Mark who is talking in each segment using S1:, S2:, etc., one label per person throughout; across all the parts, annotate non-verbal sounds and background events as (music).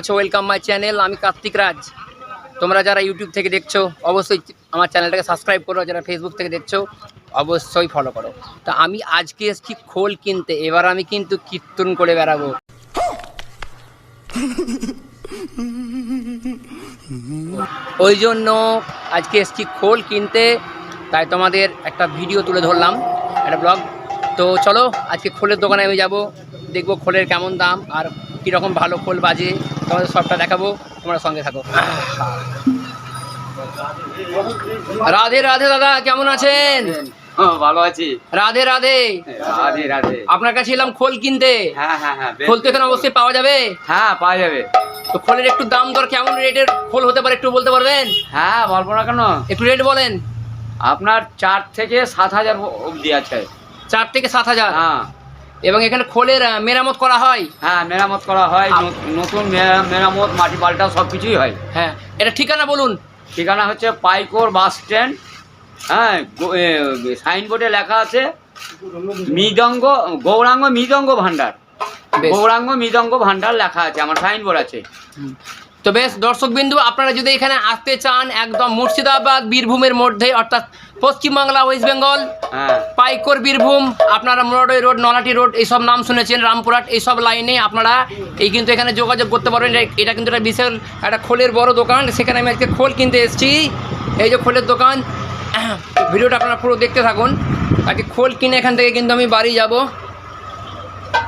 S1: আছো? Welcome my channel আমি কার্তিক রাজ। তোমরা যারা ইউটিউব থেকে দেখছ, অবশ্যই আমার চ্যানেলটাকে সাবস্ক্রাইব করো, যারা ফেসবুক থেকে দেখছ, অবশ্যই ফলো করো। তা আমি আজকে এসেছি খোল কিনতে, এবার আমি কিন্তু কীর্তন করে বেড়াবো। ওই জন্য আজকে এসছি খোল কিনতে, তাই তোমাদের একটা ভিডিও তুলে ধরলাম, একটা ব্লগ তো চলো, আজকে খোলের দোকানে আমি যাব, দেখব খোলের কেমন দাম, আর কীরকম ভালো খোল বাজে। তোমাদের সবটা দেখাবো তোমরা সঙ্গে থাকো। রাধে রাধে দাদা কেমন আছেন?
S2: হ্যাঁ, ভালো আছি।
S1: রাধে রাধে।
S2: রাধে রাধে।
S1: আপনার কাছে এলাম খোল কিনতে।
S2: হ্যাঁ হ্যাঁ হ্যাঁ
S1: খোল তো এখানে অবশ্যই পাওয়া যাবে।
S2: হ্যাঁ পাওয়া যাবে।
S1: তো খোলের একটু দাম দর কেমন রেটের খোল হতে পারে একটু বলতে পারবেন?
S2: হ্যাঁ বলব না কেন?
S1: একটু রেট বলেন।
S2: আপনার চার থেকে সাত হাজার অবধি আছে।
S1: চার থেকে সাত হাজার?
S2: হ্যাঁ।
S1: এবং এখানে খোলের মেরামত করা হয়?
S2: হ্যাঁ মেরামত করা হয় নতুন মেরামত মাটি পাল্টা সব কিছুই হয়।
S1: হ্যাঁ এটা ঠিকানা বলুন।
S2: ঠিকানা হচ্ছে পাইকোর বাস স্ট্যান্ড হ্যাঁ সাইনবোর্ডে লেখা আছে মৃদঙ্গ গৌরাঙ্গ মৃদঙ্গ ভান্ডার গৌরাঙ্গ মৃদঙ্গ ভান্ডার লেখা আছে আমার সাইনবোর্ড আছে।
S1: তো বেশ দর্শক বিন্দু আপনারা যদি এখানে আসতে চান একদম মুর্শিদাবাদ বীরভূমের মধ্যে অর্থাৎ পশ্চিমবাংলা ওয়েস্ট বেঙ্গল
S2: হ্যাঁ।
S1: পাইকর বীরভূম আপনারা মোরাডই রোড নলাটি রোড এইসব নাম শুনেছেন রামপুরহাট এইসব লাইনে আপনারা এই কিন্তু এখানে যোগাযোগ করতে পারবেন। এটা- কিন্তু একটা বিশাল একটা খোলের বড় দোকান। সেখানে আমি আজকে খোল কিনতে এসেছি। এই যে খোলের দোকান (clears throat) ভিডিওটা আপনারা পুরো দেখতে থাকুন। আজকে খোল কিনে এখান থেকে কিন্তু আমি বাড়ি যাব।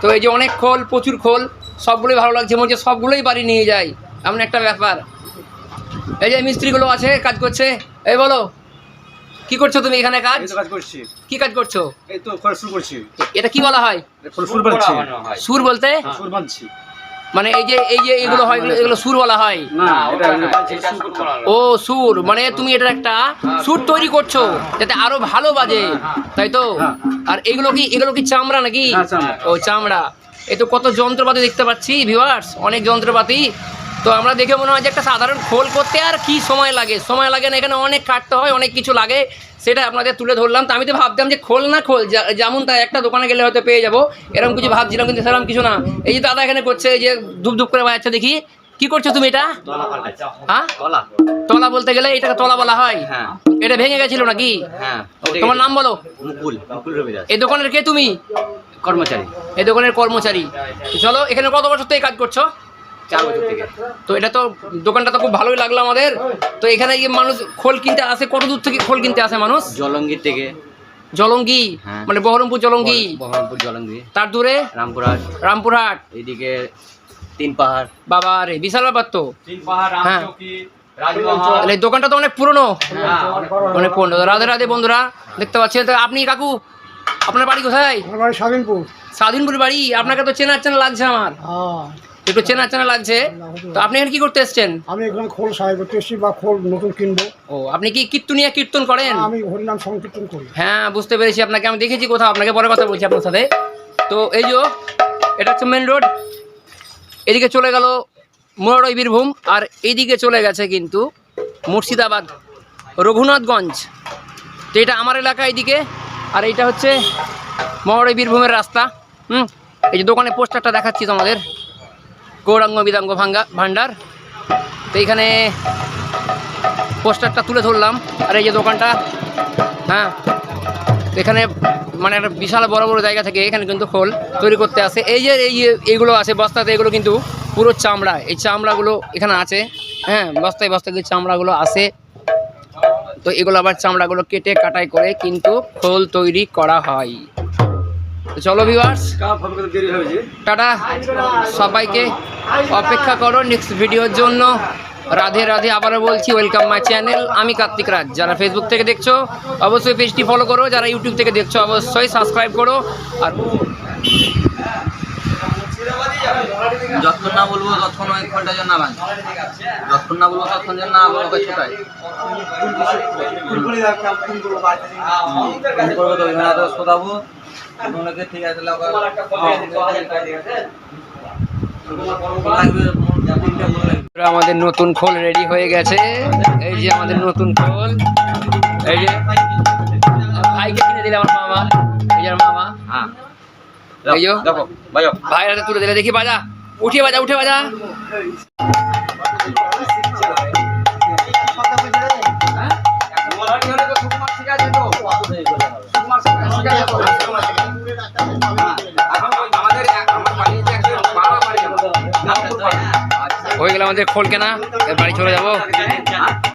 S1: তো এই যে অনেক খোল প্রচুর খোল সবগুলোই ভালো লাগছে। মনে হচ্ছে সবগুলোই বাড়ি নিয়ে যাই। এমন একটা ব্যাপার। এই যে মিস্ত্রিগুলো আছে কাজ করছে এই বলো কি করছ তুমি এখানে কাজ?
S3: এই তো কাজ করছি।
S1: কি কাজ করছ?
S3: এই তো করছি।
S1: এটা কি বলা হয়?
S3: ফুল বানছি
S1: সুর বলতে?
S3: সুর বানছি।
S1: মানে এই যে এই যে এগুলো হয় এগুলো- সুর বলা হয়।
S3: না
S2: না,
S3: এটা
S2: ওটা না,
S3: বানছি
S2: এটা
S3: সুর
S2: শুরু
S3: করতে
S2: করা
S3: হবে।
S2: হলো।
S1: ও সুর মানে তুমি এটার একটা সুর তৈরি করছ যাতে আরও ভালো বাজে তাই তো?
S3: হ্যাঁ।
S1: আর এগুলো কি এগুলো কি চামড়া নাকি?
S3: হ্যাঁ,
S1: ও চামড়া। এ তো কত যন্ত্রপাতি দেখতে পাচ্ছি ভিউয়ার্স অনেক যন্ত্রপাতি। তো আমরা দেখে মনে হয় যে একটা সাধারণ খোল করতে আর কি সময় লাগে? সময় লাগে না এখানে অনেক কাটতে হয় অনেক কিছু লাগে সেটা আপনাদের তুলে ধরলাম। তো আমি তো ভাবতাম যে খোল না খোল যেমন তাই একটা দোকানে গেলে হয়তো পেয়ে যাব এরকম কিছু ভাবছিলাম কিন্তু সেরকম কিছু না। এই যে দাদা এখানে করছে যে ধুপ ধুপ করে বাজাচ্ছে দেখি। কি করছ তুমি এটা? হ্যাঁ? তলা। বলতে গেলে এটাকে তলা বলা হয়?
S2: হ্যাঁ।
S1: এটা ভেঙে গেছিল নাকি?
S2: হ্যাঁ।
S1: তোমার নাম বলো।
S2: মুকুল
S1: এই দোকানের কে তুমি?
S2: কর্মচারী।
S1: এই দোকানের কর্মচারী। চলো এখানে কত বছর থেকে কাজ করছ?
S2: চার বছর থেকে।
S1: তো এটা তো দোকানটা তো খুব ভালোই লাগল আমাদের। তো এখানে গিয়ে মানুষ খোল কিনতে আসে কত দূর থেকে খোল কিনতে আসে মানুষ?
S2: জলঙ্গির থেকে।
S1: জলঙ্গি?
S2: হ্যাঁ।
S1: মানে বহরমপুর জলঙ্গি?
S2: বহরমপুর জলঙ্গি।
S1: তার দূরে?
S2: রামপুরহাট।
S1: রামপুরহাট।
S2: এইদিকে তিন পাহাড়।
S1: বাবা রে বিশাল ব্যাপার তো।
S2: তিন পাহাড়
S1: হ্যাঁ। তাহলে দোকানটা তো অনেক পুরনো।
S2: হ্যাঁ, অনেক
S1: পুরনো। রাধে রাধে বন্ধুরা দেখতে পাচ্ছেন? তো আপনি কাকু আপনার বাড়ি কোথায়?
S4: আমার বাড়ি স্বাধীনপুর।
S1: স্বাধীনপুর বাড়ি। আপনাকে তো চেনা চেনা লাগছে আমার।
S4: হ্যাঁ।
S1: একটু চেনা চেনা লাগছে। তো আপনি এখানে কি করতে এসছেন?
S4: আমি এখানে খোল সাহায্য করতে এসেছি বা খোল নতুন কিনবো।
S1: ও আপনি কি কীর্তনিয়া কীর্তন করেন?
S4: আমি হরিনাম সংকীর্তন করি।
S1: হ্যাঁ বুঝতে পেরেছি আপনাকে। আমি দেখেছি কোথাও আপনাকে পরে কথা বলছি আপনার সাথে। তো এই যে এটা হচ্ছে মেন রোড এদিকে চলে গেল মোরারই বীরভূম আর এইদিকে চলে গেছে কিন্তু মুর্শিদাবাদ রঘুনাথগঞ্জ। তো এটা আমার এলাকা এইদিকে আর এইটা হচ্ছে মহারই বীরভূমের রাস্তা। হুম এই যে দোকানে পোস্টারটা দেখাচ্ছি তোমাদের। গৌরাঙ্গ বিদাঙ্গ ভাঙ্গা ভাণ্ডার। তো এইখানে পোস্টারটা তুলে ধরলাম। আর এই যে দোকানটা হ্যাঁ। এখানে মানে একটা বিশাল বড় বড় জায়গা থেকে, এখানে কিন্তু খোল তৈরি করতে আসে। এই যে এই এইগুলো আছে, বস্তাতে এগুলো কিন্তু পুরো চামড়া। এই চামড়াগুলো এখানে আছে হ্যাঁ বস্তায় বস্তায় যে চামড়াগুলো আসে। তো এগুলো আবার চামড়াগুলো কেটে কাটাই করে কিন্তু খোল তৈরি করা হয়। চলো ভিউয়ার্স
S3: কাপ হবে কত দেরি হবে যে
S1: টাটা সবাইকে অপেক্ষা করো নেক্সট ভিডিওর জন্য রাধে রাধে আবারও বলছি ওয়েলকাম মাই চ্যানেল আমি কার্তিক রাজ যারা ফেসবুক থেকে দেখছ অবশ্যই পেজটি ফলো করো যারা ইউটিউব থেকে দেখছ অবশ্যই সাবস্ক্রাইব করো আর
S5: যতক্ষণ না বলব ততক্ষণ যেন না ভাঙে যতক্ষণ না বলব ততক্ষণ যেন না বলব ছোটাই ফোন করব তো ওইখানে তো শোধাবো ওনাকে ঠিক আছে লাগবে
S1: আমাদের নতুন খোল রেডি হয়ে গেছে। এই যে আমাদের নতুন খোল। এই যে ভাইকে কিনে দিলে আমার মামা। এই যে মামা।
S2: হ্যাঁ।
S1: ভাইয়ের হাতে তুলে দিলে দেখি বাজা।
S2: উঠিয়ে বাজা উঠে বাজা। হয়ে গেল আমাদের খোল কেনা বাড়ি চলে যাব।